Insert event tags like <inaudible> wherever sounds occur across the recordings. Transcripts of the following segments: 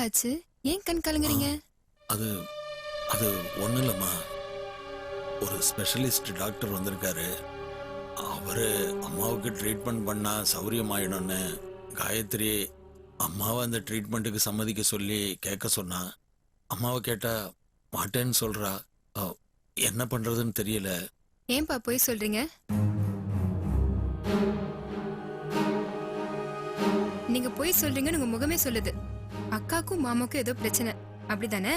ஆச்சு? ஏன் கண் கலங்குறீங்க? அது அது ஒன்றும் இல்லைம்மா. ஒரு ஸ்பெஷலிஸ்ட் டாக்டர் வந்திருக்காரு. அவரு அம்மாவுக்கு ட்ரீட்மெண்ட் பண்ணா சௌரியமாயிடும்னு காயத்ரி அம்மாவை அந்த ட்ரீட்மெண்ட்டுக்கு சம்மதிக்க சொல்லி கேட்க சொன்னா அம்மாவை கேட்டா மாட்டேன்னு சொல்றா. அ, என்ன பண்றதுன்னு தெரியல. ஏன்பா போய் சொல்றீங்க? நீங்க போய் சொல்றீங்கன்னு உங்க முகமே சொல்லுது. அக்காக்கும் மாமாக்கும் ஏதோ பிரச்சனை. அப்படிதானே?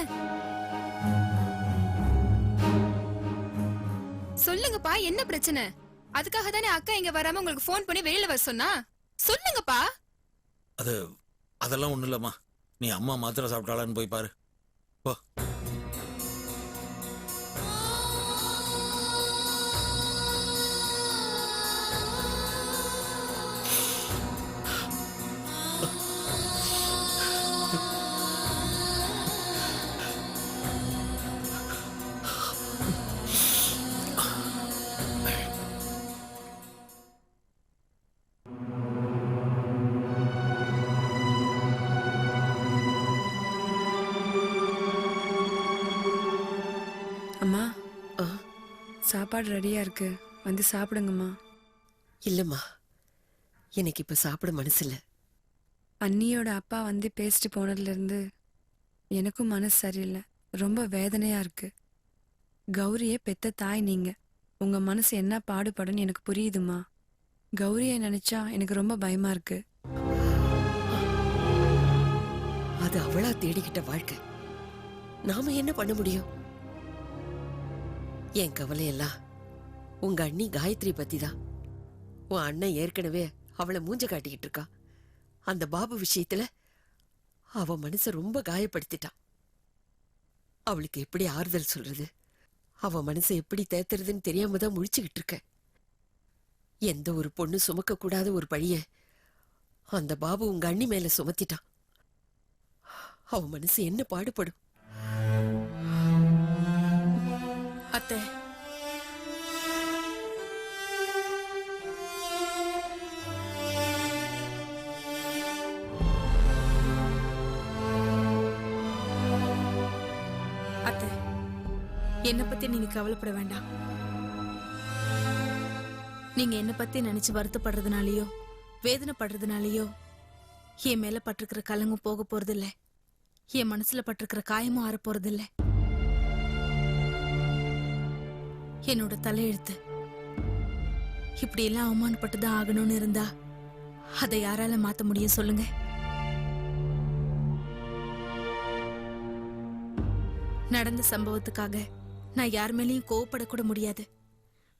சொல்லுங்கப்பா என்ன பிரச்சனை? அதுக்காக தானே அக்கா இங்க வராம உங்களுக்கு ஃபோன் பண்ணி வெளியில வர சொன்னா? சொல்லுங்கப்பா. அது அதெல்லாம் ஒண்ணும் இல்லம்மா. நீ அம்மா மாத்திரை சாப்பிட்டாளான்னு போய் பாரு. போ. சாப்பாடு ரெடியா இருக்கு. வந்து சாப்பிடுங்கம்மா. இல்லம்மா. எனக்கு இப்ப சாப்பிட மனசு இல்ல அண்ணியோட அப்பா வந்து பேசிட்டு போனதுல இருந்து எனக்கும் மனசு சரியில்லை. ரொம்ப வேதனையா இருக்கு. கௌரியே பெத்த தாய் நீங்க. உங்க மனசு என்ன பாடுபடுன்னு எனக்கு புரியுதுமா கௌரியை நினைச்சா எனக்கு ரொம்ப பயமா இருக்கு. அது அவளா தேடிக்கிட்ட வாழ்க்கை. நாம என்ன பண்ண முடியும்? என் கவலையெல்லாம். உங்க அண்ணி காயத்ரி பத்தி தான் உன் அண்ணன் ஏற்கனவே அவளை மூஞ்ச காட்டிக்கிட்டு இருக்கா. அந்த பாபு விஷயத்துல அவ மனச ரொம்ப காயப்படுத்திட்டான் அவளுக்கு எப்படி ஆறுதல் சொல்றது? அவ மனசை எப்படி தேத்துறதுன்னு தெரியாம தான் முழிச்சுக்கிட்டு இருக்க. எந்த ஒரு பொண்ணு சுமக்க கூடாத ஒரு பழிய அந்த பாபு உங்க அண்ணி மேல சுமத்திட்டான் அவ மனசு என்ன பாடுபடும்? அத்தை. அத்தை என்னை பத்தி நீங்க கவலைப்பட வேண்டாம். நீங்க என்ன பத்தி நினைச்சு வருத்தப்படுறதுனாலயோ வேதனைப்படுறதுனாலயோ என் மேல பட்டிருக்கிற கலங்கும் போக போறதில்ல. என் மனசுல பட்டிருக்கிற காயமும் ஆற போறதில்லை. என்னோட தலையெழுத்து. இப்படி எல்லாம் அவமானப்பட்டு தான் ஆகணும்னு இருந்தா அதை யாரால மாத்த முடியும் சொல்லுங்க. நடந்த சம்பவத்துக்காக நான் யார் மேலேயும் கோவப்படக்கூட முடியாது.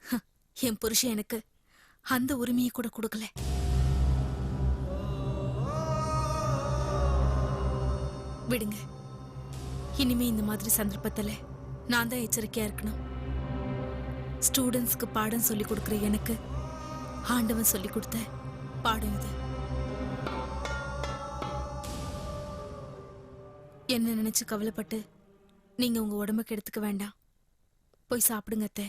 ஹ, என் புருஷன் எனக்கு அந்த உரிமையை கூட கொடுக்கல. விடுங்க. இனிமே இந்த மாதிரி சந்தர்ப்பத்தில் நான் தான் எச்சரிக்கையா இருக்கணும். ஸ்டூடெண்ட்ஸ்க்கு பாடம் சொல்லி கொடுக்குற எனக்கு ஆண்டவன் சொல்லி கொடுத்த பாடம் இது. என்ன நினைச்சு கவலைப்பட்டு நீங்க உங்க உடம்புக்கு எடுத்துக்க வேண்டாம். போய் சாப்பிடுங்க அத்தை.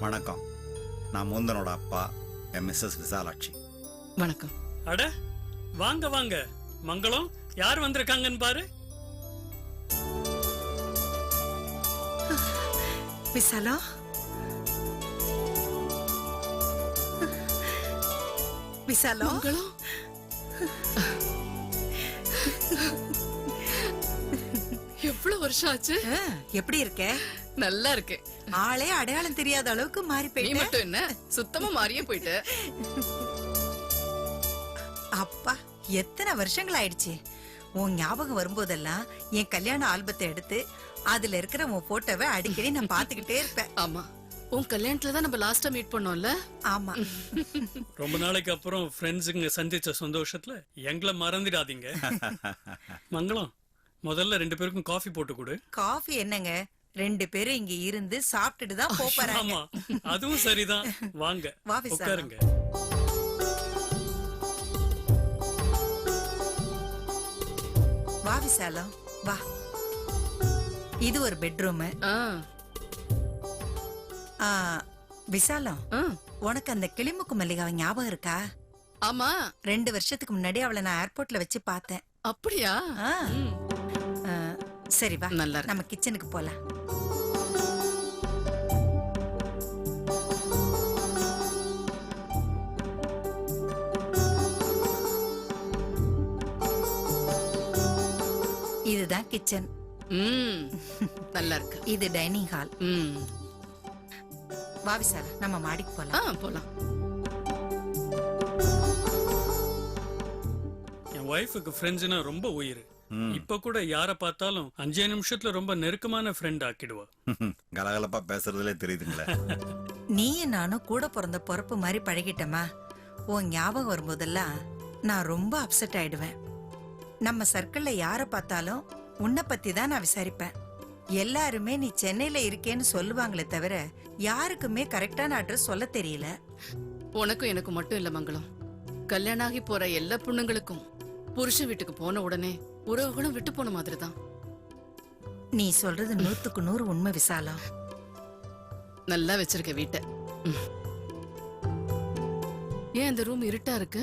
வணக்கம். நான் முந்தனோட அப்பா என் மிஸ்ஸஸ் விசாலாட்சி. வணக்கம். அட வாங்க வாங்க. மங்களம் யார் வந்திருக்காங்கன்னு பாரு. விசாலா விசாலா எவ்வளவு வருஷம் ஆச்சு? எப்படி இருக்க? நல்லா இருக்கு. ஆளே அடையாளம் தெரியாத அளவுக்கு மாறி நீ போயிட்ட. மட்டும் என்ன? சுத்தமா மாறியே போயிட்ட. அப்பா எத்தனை வருஷங்கள் ஆயிடுச்சு உன் ஞாபகம் வரும்போதெல்லாம் என் கல்யாண ஆல்பத்தை எடுத்து அதுல இருக்கிற உன் போட்டோவை அடிக்கடி நான் பாத்துக்கிட்டே இருப்பேன். <laughs> ஆமா. உன் கல்யாணத்துல தான் நம்ம லாஸ்டா மீட் பண்ணோம்ல? ஆமா. <laughs> ரொம்ப நாளைக்கு அப்புறம் ஃப்ரெண்ட்ஸுங்க சந்திச்ச சந்தோஷத்துல எங்களை மறந்துடாதீங்க. <laughs> மங்களம் முதல்ல ரெண்டு பேருக்கும் காஃபி போட்டு கொடு. காஃபி என்னங்க? ரெண்டு பேரும் இங்க இருந்து சாப்பிட்டுட்டு தான் போறாங்க. ஆமா. அதுவும் சரிதான். வாங்க. உட்காருங்க. வா விசாலம் வா. இது ஒரு பெட்ரூம். ஆ, விசாலம். உனக்கு அந்த கிளிமுக்கு மல்லிகாவை ஞாபகம் இருக்கா? ஆமா. ரெண்டு வருஷத்துக்கு முன்னாடி அவளை நான் ஏர்போர்ட்ல வச்சு பார்த்தேன். அப்படியா? சரி வா. நல்லா நம்ம கிச்சனுக்கு போலாம். இதுதான் கிச்சன். நல்லா இருக்கு. இது டைனிங் ஹால். ம், வா விசாலா நம்ம மாடிக்கு போலாம். போலாம். என் ஒய்ஃபுக்கு ஃப்ரெண்ட்ஸ்னா ரொம்ப உயிர். இப்ப கூட யார பார்த்தாலும் அஞ்சே நிமிஷத்துல ரொம்ப நெருக்கமான ஃப்ரெண்ட் ஆக்கிடுவா. <laughs> கலகலப்பா பேசுறதுலே தெரியுதுங்களே. <laughs> நீயும் நானும் கூட பிறந்த பொறப்பு மாதிரி பழகிட்டமா? உன் ஞாபகம் வரும்போதெல்லாம் நான் ரொம்ப அப்செட் ஆயிடுவேன். நம்ம சர்க்கிள்ல யாரை பார்த்தாலும் உன்னை பத்தி தான் நான் விசாரிப்பேன். எல்லாருமே நீ சென்னையில இருக்கேன்னு சொல்லுவாங்களே தவிர யாருக்குமே கரெக்டான அட்ரஸ் சொல்ல தெரியல. உனக்கும் எனக்கு மட்டும் இல்ல மங்களம். கல்யாணம் ஆகி போற எல்லா பொண்ணுங்களுக்கும் புருஷன் வீட்டுக்கு போன உடனே உறவுகளும் விட்டு போன மாதிரி தான் நீ சொல்றது நூத்துக்கு நூறு உண்மை விசாலம். நல்லா வச்சிருக்க வீட்டை. ஏன் இந்த ரூம் இருட்டா இருக்கு?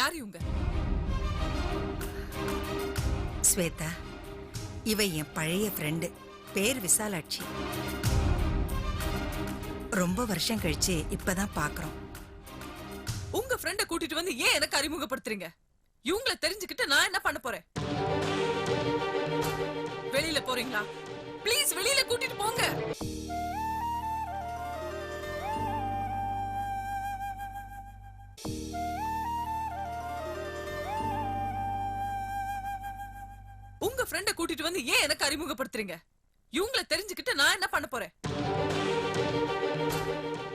யார் இவங்க? ஸ்வேதா இவ என் பழைய ஃப்ரெண்டு பேர் விசாலாட்சி. ரொம்ப வருஷம் கழிச்சு இப்பதான் பாக்குறோம். உங்க ஃப்ரெண்ட கூட்டிட்டு வந்து ஏன் எனக்கு அறிமுகப்படுத்துறீங்க? இவங்கள தெரிஞ்சுக்கிட்டு நான் என்ன பண்ண போறேன்? வெளியில போறீங்களா? ப்ளீஸ் வெளியில கூட்டிட்டு போங்க. ஃப்ரெண்ட கூட்டிட்டு வந்து ஏன் எனக்கு அறிமுகப்படுத்துறீங்க? இவங்கள தெரிஞ்சுக்கிட்டு நான் என்ன பண்ண போறேன்?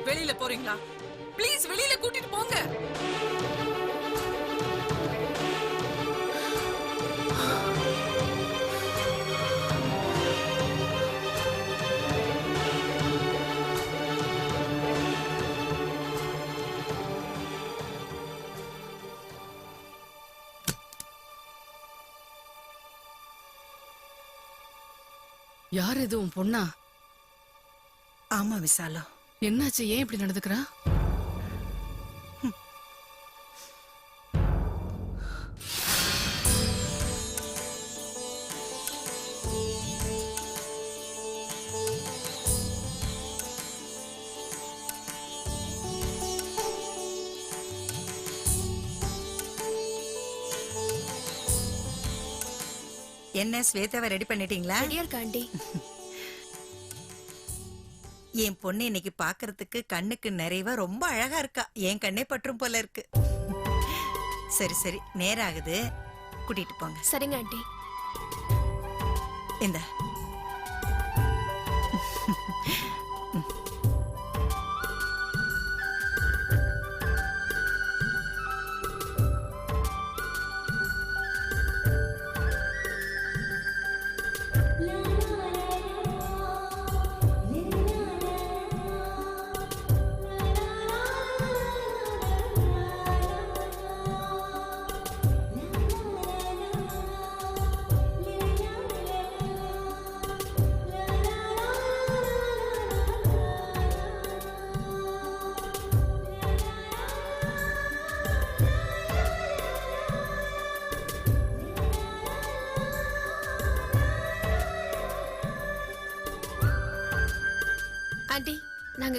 வெளியில போறீங்களா? ப்ளீஸ் வெளியில கூட்டிட்டு போங்க. யார் இது உன் பொண்ணா? ஆமா விசாலம் என்னாச்சு? ஏன் இப்படி நடந்துக்கிறா? என்ன ஸ்வேதாவை ரெடி பண்ணிட்டீங்களா? ஆண்டி என் பொண்ணு இன்னைக்கு பாக்குறதுக்கு கண்ணுக்கு நிறைவா ரொம்ப அழகா இருக்கா. என் கண்ணே பற்றும் போல இருக்கு. சரி சரி நேரம் ஆகுது கூட்டிட்டு போங்க. சரிங்க ஆண்டி. இந்த.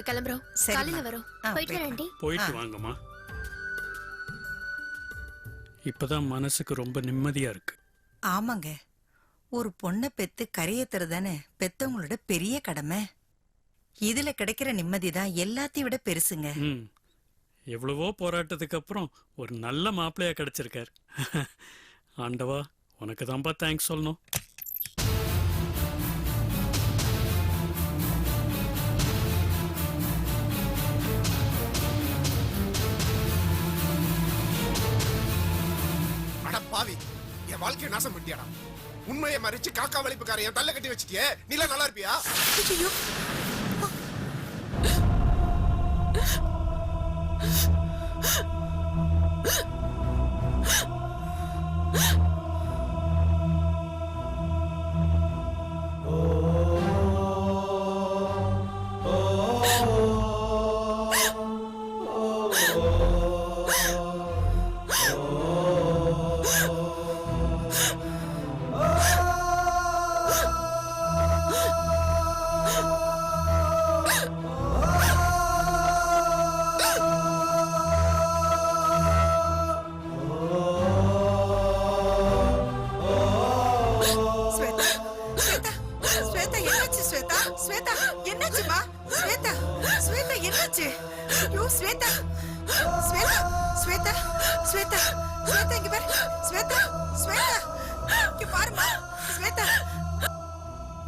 கிளம்புறோம். சரிம்மா. காலையில வரோம். ஆ, போயிட்டு வரேன் போயிட்டு ஆண்டி போயிட்டு. வாங்கம்மா. இப்பதான் மனசுக்கு ரொம்ப நிம்மதியா இருக்கு. ஆமாங்க. ஒரு பொண்ணை பெத்து கரையேத்துறதானே பெத்தவங்களோட பெரிய கடமை. இதுல கிடைக்கிற நிம்மதி தான் எல்லாத்தையும் விட பெருசுங்க. ம். எவ்வளவோ போராட்டத்துக்கு அப்புறம் ஒரு நல்ல மாப்பிள்ளையா கிடைச்சிருக்கார். ஆண்டவா உனக்கு தான்ப்பா தேங்க்ஸ் சொல்லணும். பாவி. என் வாழ்க்கையை நாசம் பண்ணிட்டியாடா. உண்மையை மறைச்சு காக்கா வலிப்புக்கார என் தள்ள கட்டி வச்சிட்டியே. நீலாம் நல்லா இருப்பியா? ஸ்வேதா ஸ்வேதா ஸ்வேதா என்னாச்சு ஸ்வேதா ஸ்வேதா என்னாச்சுமா ஸ்வேதா ஸ்வேதா என்னாச்சு ஐயோ ஸ்வேதா ஸ்வேதா ஸ்வேதா ஸ்வேதா ஸ்வேதா இங்க பாரு ஸ்வேதா ஸ்வேதா இங்க பாருமா ஸ்வேதா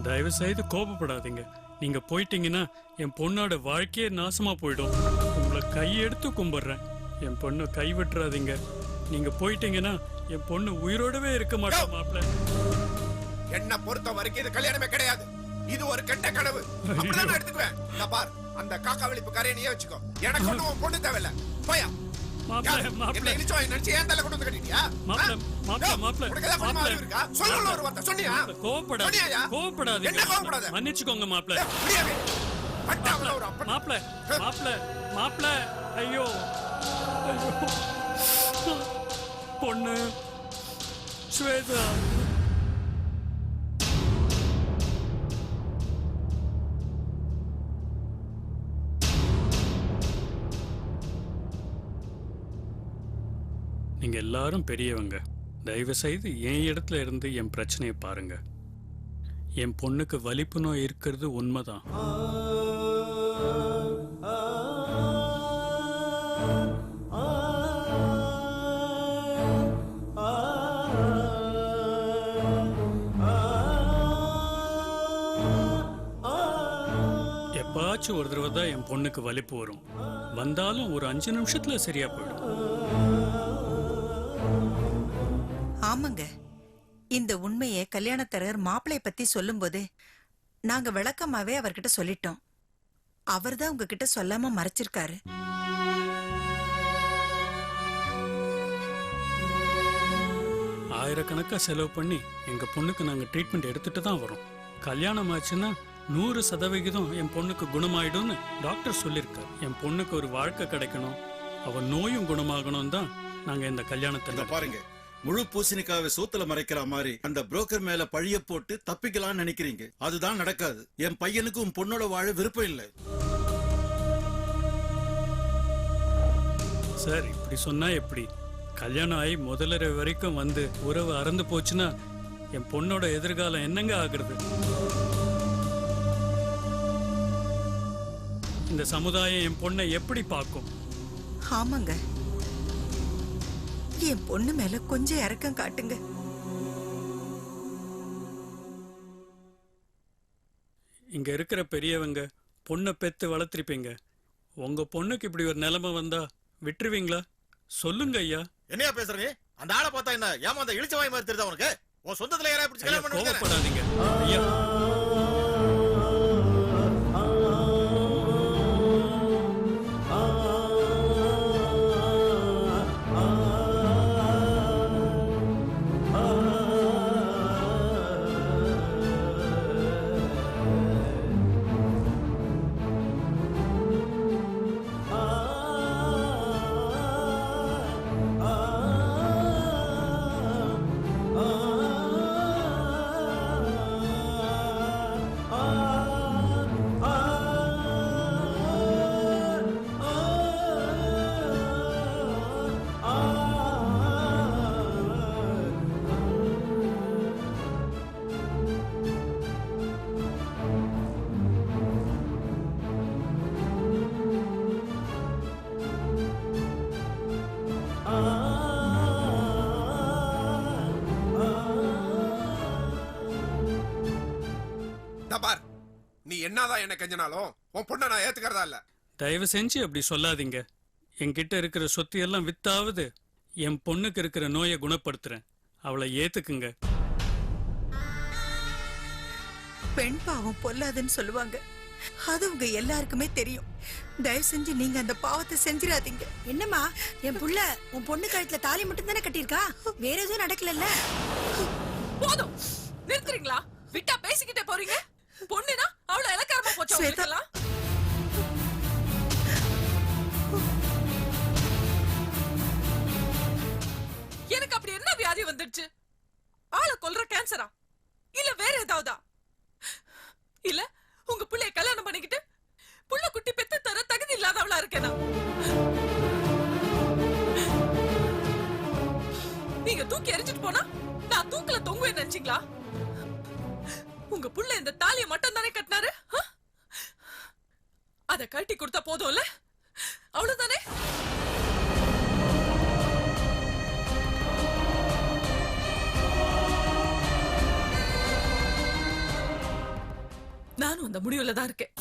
தயவு செய்து கோபப்படாதீங்க நீங்க போயிட்டீங்கன்னா என் பொண்ணோட வாழ்க்கையே நாசமா போயிடும் உங்களை கையெடுத்து கும்பிடுறேன் என் பொண்ணு கை விட்டுறாதீங்க நீங்க போயிட்டீங்கன்னா என் பொண்ணு உயிரோடவே இருக்க மாட்டோம் மாப்பிள்ள என்ன பொறுத்த வரைக்கும் இது கல்யாணமே கிடையாது. இது ஒரு கெட்ட கனவு. அப்படிதான் நான் எடுத்துக்குவேன். நான் பார் அந்த காக்கா வலிப்புக்காரைய நீயே வச்சுக்கோ. எனக்கு உன் பொண்ணு தேவையில்ல. போயா. மாப்பிள்ள மாப்பிள்ள நினைச்சு ஏன் தலை கொண்டு வந்து கட்டிட்டியா? மாப்பிள்ள, மாப்பிள்ள? மாப்பிள்ள, உனக்கு ஏதாவது. அறிவு இருக்கா? சொல்லல ஒரு வார்த்தை. சொன்னியா? கோவப்படாத சொன்னியாயா? கோவப்படாதீங்க என்ன கோவப்படாத? மன்னிச்சுக்கோங்க மாப்பிள்ள ஏய், முடியாது. பட்டாவில் ஒரு அப்பன். மாப்பிள்ள மாப்பிள்ள மாப்பிள்ள ஐயோ. ஐயோ. பொண்ணு. ஸ்வேதா. நீங்க எல்லாரும் பெரியவங்க. தயவு செய்து என் இடத்துல இருந்து என் பிரச்சனையை பாருங்க. என் பொண்ணுக்கு வலிப்பு நோய் இருக்கிறது உண்மைதான். எப்பாச்சும் ஒரு தடவை தான் என் பொண்ணுக்கு வலிப்பு வரும். வந்தாலும் ஒரு அஞ்சு நிமிஷத்துல சரியா போயிடும். ஆமாங்க. இந்த உண்மையை கல்யாணத்தரகர் மாப்பிளைய பத்தி சொல்லும்போது நாங்க விளக்கமாவே அவர்கிட்ட சொல்லிட்டோம். அவர்தான் உங்ககிட்ட சொல்லாம மறைச்சிருக்காரு. ஆயிரக்கணக்கா செலவு பண்ணி எங்க பொண்ணுக்கு நாங்க ட்ரீட்மெண்ட் எடுத்துட்டு தான் வரோம். கல்யாணம் ஆச்சுன்னா நூறு சதவிகிதம் என் பொண்ணுக்கு குணமாயிடும்னு டாக்டர் சொல்லியிருக்கார். என் பொண்ணுக்கு ஒரு வாழ்க்கை கிடைக்கணும். அவ நோயும் குணமாகணும் தான் நாங்க இந்த கல்யாணத்தை இத நடத்துறோம். பாருங்க. முழு பூசணிக்காவை சூத்துல மறைக்கிற மாதிரி அந்த புரோக்கர் மேல பழிய போட்டு தப்பிக்கலாம்னு நினைக்கிறீங்க. அதுதான் நடக்காது. என் பையனுக்கு உன் பொண்ணோட வாழ விருப்பம் இல்லை. சார் இப்படி சொன்னா எப்படி? கல்யாணம் ஆகி முதலரை வரைக்கும் வந்து உறவு அறந்து போச்சுன்னா என் பொண்ணோட எதிர்காலம் என்னங்க ஆகுறது? இந்த சமுதாயம் என் பொண்ணை எப்படி பார்க்கும்? ஆமாங்க. என் பொண்ணு மேல கொஞ்சம் இறக்கம் காட்டுங்க. இங்க இருக்கிற பெரியவங்க பொண்ணை பெத்து வளர்த்திருப்பீங்க. உங்க பொண்ணுக்கு இப்படி ஒரு நிலைமை வந்தா விட்டுருவீங்களா? சொல்லுங்க ஐயா. என்னையா பேசுற நீ அந்த ஆளை பார்த்தா என்ன? ஏமா அந்த இழிச்ச வாய் மாதிரி தெரியுதா உனக்கு? உன் சொந்தத்துல யாரா இப்படி? கோவப்படாதீங்க. ஐயா என்னதான் என்ன கெஞ்சினாலும் உன் பொண்ணை நான் ஏத்துக்கிறதா இல்ல. தயவு செஞ்சு அப்படி சொல்லாதீங்க. என்கிட்ட இருக்கிற சொத்து எல்லாம் வித்தாவது என் பொண்ணுக்கு இருக்கிற நோயை குணப்படுத்துறேன். அவளை ஏத்துக்குங்க. பெண் பாவம் பொல்லாதுன்னு சொல்லுவாங்க. அது உங்க எல்லாருக்குமே தெரியும். தயவு செஞ்சு நீங்க அந்த பாவத்தை செஞ்சிடாதீங்க. என்னம்மா என் புள்ள உன் பொண்ணு கழுத்துல தாலி மட்டும் தானே கட்டியிருக்கா? வேற எதுவும் நடக்கலல்ல? போதும். நிறுத்துறீங்களா? விட்டா பேசிக்கிட்டே போறீங்க? பொண்ணுனா அவ்வளவு இலக்காரமா போச்சு. உங்களுக்கெல்லாம்? எனக்கு அப்படி என்ன வியாதி வந்துடுச்சு? ஆளை கொல்ற கேன்சரா இல்ல வேற ஏதாவதா? போதும்ல? அவ்வளவுதானே? நானும் அந்த முடிவுல தான் இருக்கேன்.